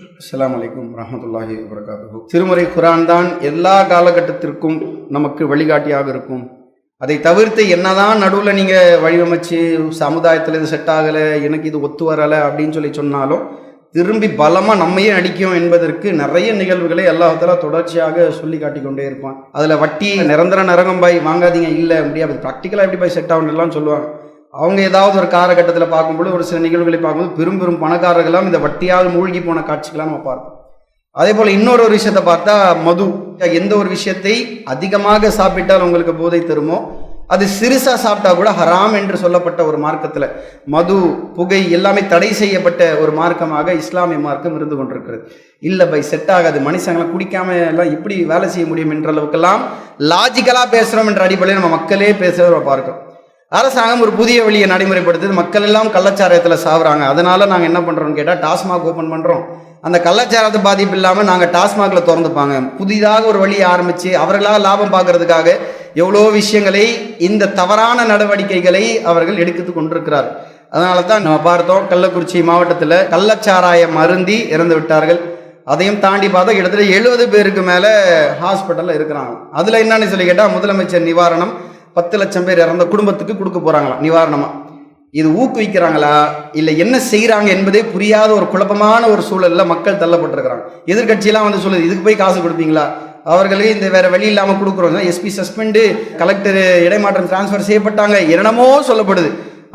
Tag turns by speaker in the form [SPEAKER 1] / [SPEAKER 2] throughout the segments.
[SPEAKER 1] அஸ்லாம் அலைக்கும் வரஹ்மத்துல்லாஹி வரகாத்து திருமுறை குரான் தான் எல்லா காலகட்டத்திற்கும் நமக்கு வழிகாட்டியாக இருக்கும். அதை தவிர்த்து என்னதான் நடுவில் நீங்கள் வழிவமைச்சு சமுதாயத்தில் இது செட் ஆகலை எனக்கு இது ஒத்து வரலை அப்படின்னு சொல்லி சொன்னாலும் திரும்பி பலமாக நம்மையே அடிக்கும் என்பதற்கு நிறைய நிகழ்வுகளை அல்லாஹால தொடர்ச்சியாக சொல்லி காட்டி கொண்டே இருப்பான். அதில் வட்டி நிரந்தர நரகம் பாய் வாங்காதீங்க இல்லை முடியாது ப்ராக்டிக்கலாக எப்படி பாய் செட் ஆகணும்லாம் சொல்லுவாங்க. அவங்க ஏதாவது ஒரு காலகட்டத்தில் பார்க்கும்போது ஒரு சில நிகழ்வுகளை பார்க்கும்போது பெரும் பெரும் பணக்காரர்களாம் இந்த வட்டியால் மூழ்கி போன காட்சிகளாம் நம்ம பார்ப்போம். அதே போல் இன்னொரு ஒரு விஷயத்தை பார்த்தா மது. எந்த ஒரு விஷயத்தை அதிகமாக சாப்பிட்டால் உங்களுக்கு போதை தருமோ அது சிறுசாக சாப்பிட்டா கூட ஹராம் என்று சொல்லப்பட்ட ஒரு மார்க்கத்தில் மது புகை எல்லாமே தடை செய்யப்பட்ட ஒரு மார்க்கமாக இஸ்லாமிய மார்க்கம் இருந்து கொண்டிருக்கிறது. இல்லை பை செட் ஆகாது. மனுஷங்களாம் குடிக்காம எல்லாம் இப்படி வேலை செய்ய முடியும் என்ற அளவுக்கெல்லாம் லாஜிக்கலாக பேசுகிறோம் என்ற அடிப்படையில் நம்ம மக்களே பேசுகிறத பார்க்குறோம். அரசாங்கம் ஒரு புதிய வழியை நடைமுறைப்படுத்துது. மக்கள் எல்லாம் கள்ளச்சாரத்தில் சாவுறாங்க. அதனால் நாங்கள் என்ன பண்ணுறோம்னு கேட்டால் டாஸ்மாக் ஓப்பன் பண்ணுறோம் அந்த கள்ளச்சாரத்தை பாதிப்பு இல்லாமல் நாங்கள் டாஸ்மாகில் திறந்துப்பாங்க புதிதாக ஒரு வழியை ஆரம்பித்து அவர்களாக லாபம் பார்க்கறதுக்காக எவ்வளோ விஷயங்களை இந்த தவறான நடவடிக்கைகளை அவர்கள் எடுத்து கொண்டிருக்கிறார். அதனால தான் நம்ம பார்த்தோம் கள்ளக்குறிச்சி மாவட்டத்தில் கள்ளச்சாராயம் மருந்தி இறந்து விட்டார்கள். அதையும் தாண்டி பார்த்தா கிட்டத்தட்ட எழுபது பேருக்கு மேலே ஹாஸ்பிட்டலில் இருக்கிறாங்க. அதில் என்னன்னு சொல்லி கேட்டால் முதலமைச்சர் நிவாரணம் பத்து லட்சம் பேர் இறந்த குடும்பத்துக்கு கொடுக்க போகிறாங்களாம் நிவாரணமாக இது ஊக்குவிக்கிறாங்களா? இல்லை என்ன செய்கிறாங்க என்பதே புரியாத ஒரு குழப்பமான ஒரு சூழலில் மக்கள் தள்ளப்பட்டிருக்கிறாங்க. எதிர்கட்சியெல்லாம் வந்து சொல்லுது இதுக்கு போய் காசு கொடுப்பீங்களா? அவர்களே இந்த வேற வழி இல்லாமல் கொடுக்குறோம். எஸ்பி சஸ்பெண்டு கலெக்டர் இடைமாற்றம் டிரான்ஸ்ஃபர் செய்யப்பட்டாங்க என்னென்னமோ சொல்லப்படுது.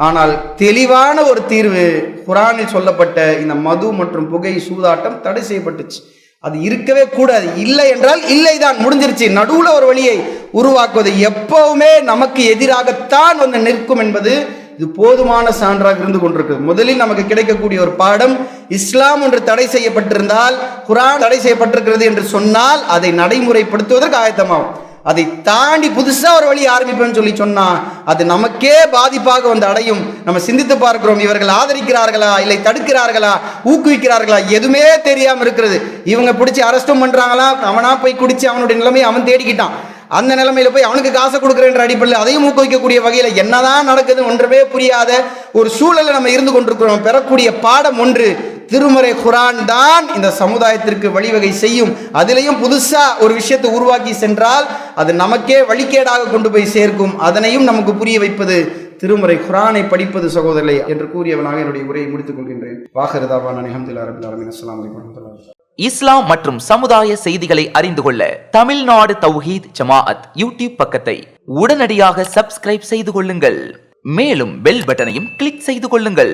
[SPEAKER 1] ஆனால் தெளிவான ஒரு தீர்வு குரானில் சொல்லப்பட்ட இந்த மது மற்றும் புகை சூதாட்டம் தடை செய்யப்பட்டுச்சு. அது இருக்கவே கூடாது. இல்லை என்றால் இல்லை தான் முடிஞ்சிருச்சு. நடுவில் ஒரு வழியை உருவாக்குவது எப்பவுமே நமக்கு எதிராகத்தான் வந்து நிற்கும் என்பது இது போதுமான சான்றாக இருந்து கொண்டிருக்கு. முதலில் நமக்கு கிடைக்கக்கூடிய ஒரு பாடம் இஸ்லாம் ஒன்று தடை செய்யப்பட்டிருந்தால் குரான் தடை செய்யப்பட்டிருக்கிறது என்று சொன்னால் அதை நடைமுறைப்படுத்துவதற்கு ஆயத்தமாகும். அதை தாண்டி புதுசாக ஒரு வழி ஆரம்பிப்பேன்னு சொல்லி சொன்னால் அது நமக்கே பாதிப்பாக வந்து அடையும். நம்ம சிந்தித்து பார்க்கிறோம் இவர்கள் ஆதரிக்கிறார்களா இல்லை தடுக்கிறார்களா ஊக்குவிக்கிறார்களா எதுவுமே தெரியாமல் இருக்கிறது. இவங்க பிடிச்சி அரெஸ்டும் பண்ணுறாங்களா அவனா போய் குடிச்சு அவனுடைய நிலைமையை அவன் தேடிக்கிட்டான். அந்த நிலைமையில போய் அவனுக்கு காசை கொடுக்குறேன்ற அடிப்படையில் அதையும் ஊக்குவிக்கக்கூடிய வகையில் என்னதான் நடக்குது ஒன்றுமே புரியாத ஒரு சூழலில் நம்ம இருந்து கொண்டிருக்கிறோம். பெறக்கூடிய பாடம் ஒன்று திருமறை குரான் தான் இந்த சமுதாயத்திற்கு வழிவகை செய்யும். அதிலையும் புதுசாக ஒரு விஷயத்தை உருவாக்கி சென்றால் அது நமக்கே வழிகேடாக கொண்டு போய் சேர்க்கும். அதனையும் நமக்கு புரிய வைப்பது திருமறை குரானை படிப்பது சகோதரரை என்று கூறியவனாக என்னுடைய உரையை முடித்துக் கொள்கின்றேன். வாகரதாபான் அலமதுல்லா ரபில் அலமின் அஸ்லாம் வலைக்கம்
[SPEAKER 2] இஸ்லாம் மற்றும் சமுதாய செய்திகளை அறிந்து கொள்ள தமிழ்நாடு தௌஹீத் ஜமாஅத் யூடியூப் பக்கத்தை உடனடியாக சப்ஸ்கிரைப் செய்து கொள்ளுங்கள். மேலும் பெல் பட்டனையும் கிளிக் செய்து கொள்ளுங்கள்.